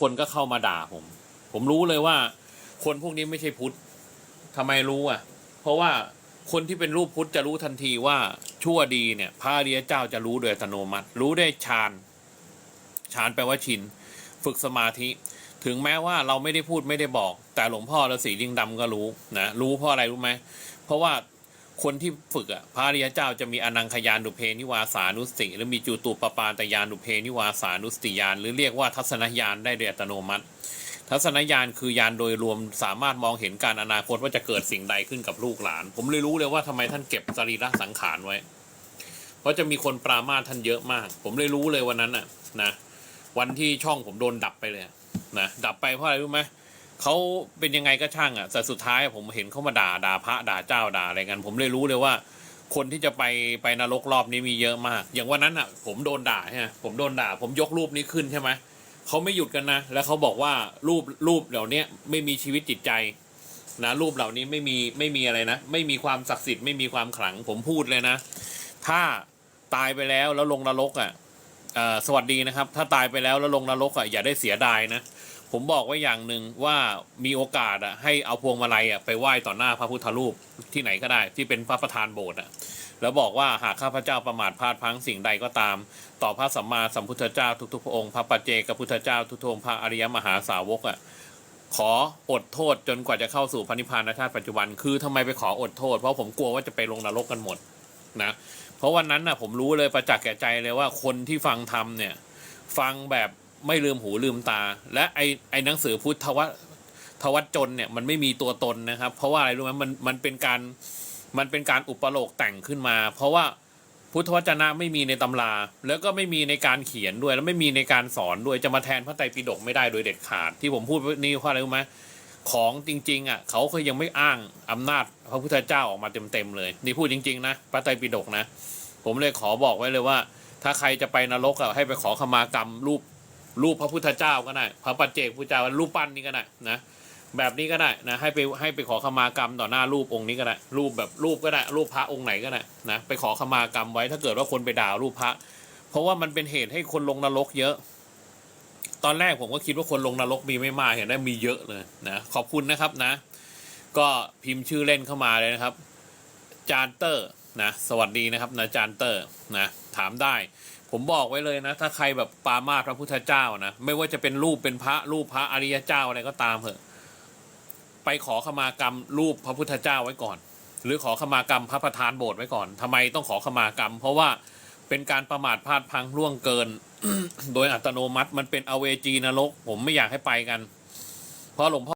คนก็เข้ามาด่าผม ผมรู้เลยว่า คนพวกนี้ไม่ใช่พุทธทำไมรู้อะ เพราะว่าคนที่เป็นรูปพุทธจะรู้ทันทีว่าชั่วดีเนี่ย พระอริยเจ้าจะรู้โดยอัตโนมัติ รู้ได้ฌานฌานแปลว่าชิน ฝึกสมาธิ ถึงแม้ว่าเราไม่ได้พูดไม่ได้บอก แต่หลวงพ่อฤาษีลิงดำก็รู้นะ รู้เพราะอะไรรู้ไหม เพราะว่า คนที่ฝึกอะพระริยเจ้าจะมีอนังคยานุเพนิวาสานุสติ หรือมีจูตูปปาตยานุเพนิวาสานุสติญาณหรือเรียกว่าทัศนญาณได้โดยอัตโนมัติ ทัศนญาณคือญาณโดยรวมสามารถมองเห็นการอนาคตว่าจะเกิดสิ่งใดขึ้นกับลูกหลาน ผมเลยรู้เลยว่าทำไมท่านเก็บสรีระสังขารไว้ เพราะจะมีคนปรามาท่านเยอะมาก ผมเลยรู้เลยวันนั้นน่ะนะวันที่ช่องผมโดนดับไปเลยนะดับไปเพราะอะไรรู้ไหม เขาเป็นยังไงก็ช่างอะแต่สุดท้ายผมเห็นเขามาด่าด่าพระด่าเจ้าด่าอะไรกัน ผมเลยรู้เลยว่า คนที่จะไปไปนรกรอบนี้มีเยอะมาก อย่างวันนั้นอะ ผมโดนด่าใช่ไหมผมโดนด่า ผมยกรูปนี้ขึ้นใช่ไหมเขาไม่หยุดกันนะ แล้วเขาบอกว่ารูปรูปเหล่านี้ไม่มีชีวิตจิตใจนะรูปเหล่านี้ไม่มีไม่มีอะไรนะ ไม่มีความศักดิ์สิทธิ์ไม่มีความขลังผมพูดเลยนะ ถ้าตายไปแล้วแล้วลงนรกอะสวัสดีนะครับ ถ้าตายไปแล้วแล้วลงนรกอะอย่าได้เสียดายนะ ผมบอกไว้อย่างหนึ่งว่ามีโอกาสอะให้เอาพวงมาลัยอะไปไหว้ต่อหน้าพระพุทธรูปที่ไหนก็ได้ ที่เป็นพระประธานโบสถ์อะแล้วบอกว่าหากข้าพเจ้าประมาทพลาดพลั้งสิ่งใดก็ตาม ต่อพระสัมมาสัมพุทธเจ้าทุกๆพระองค์พระปัจเจกพุทธเจ้าทุกๆองพระอริยมหาสาวกอะขออดโทษจนกว่าจะเข้าสู่พระนิพพานในชาติปัจจุบันคือทำไมไปขออดโทษ เพราะผมกลัวว่าจะไปลงนรกกันหมดนะเพราะวันนั้นน่ะผมรู้เลยประจักษ์แก่ใจเลยว่าคนที่ฟังธรรมเนี่ย ฟังแบบ ไม่ลืมหูลืมตา และไอไอหนังสือพุทธวัทวัจนเนี่ยมันไม่มีตัวตนนะครับ เพราะว่าอะไรรู้ไหมมันมันเป็นการมันเป็นการอุปโลกแต่งขึ้นมา เพราะว่าพุทธวจนะไม่มีในตำรา แล้วก็ไม่มีในการเขียนด้วย แล้วไม่มีในการสอนด้วยจะมาแทนพระไตรปิฎกไม่ได้โดยเด็ดขาด ที่ผมพูดนี่เพราะอะไรรู้ไหมของจริงๆอะเขาเคยยังไม่อ้างอำนาจพระพุทธเจ้าออกมาเต็มๆเลยนี่พูดจริงๆนะพระไตรปิฎกนะ ผมเลยขอบอกไว้เลยว่า ถ้าใครจะไปนรกอะให้ไปขอขมากรรมรูป รูปพระพุทธเจ้าก็ได้พระปัจเจกพุทธเจ้ารูปปั้นนี่ก็ได้นะแบบนี้ก็ได้นะให้ไปให้ไปขอขมากรรมต่อหน้ารูปองค์นี้ก็ได้รูปแบบรูปก็ได้รูปพระองค์ไหนก็ได้นะไปขอขมากรรมไว้ถ้าเกิดว่าคนไปด่ารูปพระ เพราะว่ามันเป็นเหตุให้คนลงนรกเยอะ ตอนแรกผมก็คิดว่าคนลงนรกมีไม่มากเห็นได้มีเยอะเลยนะขอบคุณนะครับนะ ก็พิมพ์ชื่อเล่นเข้ามาเลยนะครับ จานเตอร์ นะสวัสดีนะครับนะจานเตอร์นะถามได้ ผมบอกไว้เลยนะ ถ้าใครแบบปามาพระพุทธเจ้านะ ไม่ว่าจะเป็นรูปเป็นพระรูปพระอริยเจ้าอะไรก็ตามเถอะ ไปขอขมากรรมรูปพระพุทธเจ้าไว้ก่อน หรือขอขมากรรมพระประธานโบสถ์ไว้ก่อนทำไมต้องขอขมากรรม เพราะว่าเป็นการประมาทพลาดพังล่วงเกิน โดยอัตโนมัติมันเป็นอเวจีนรก ผมไม่อยากให้ไปกัน เพราะหลวงพ่อ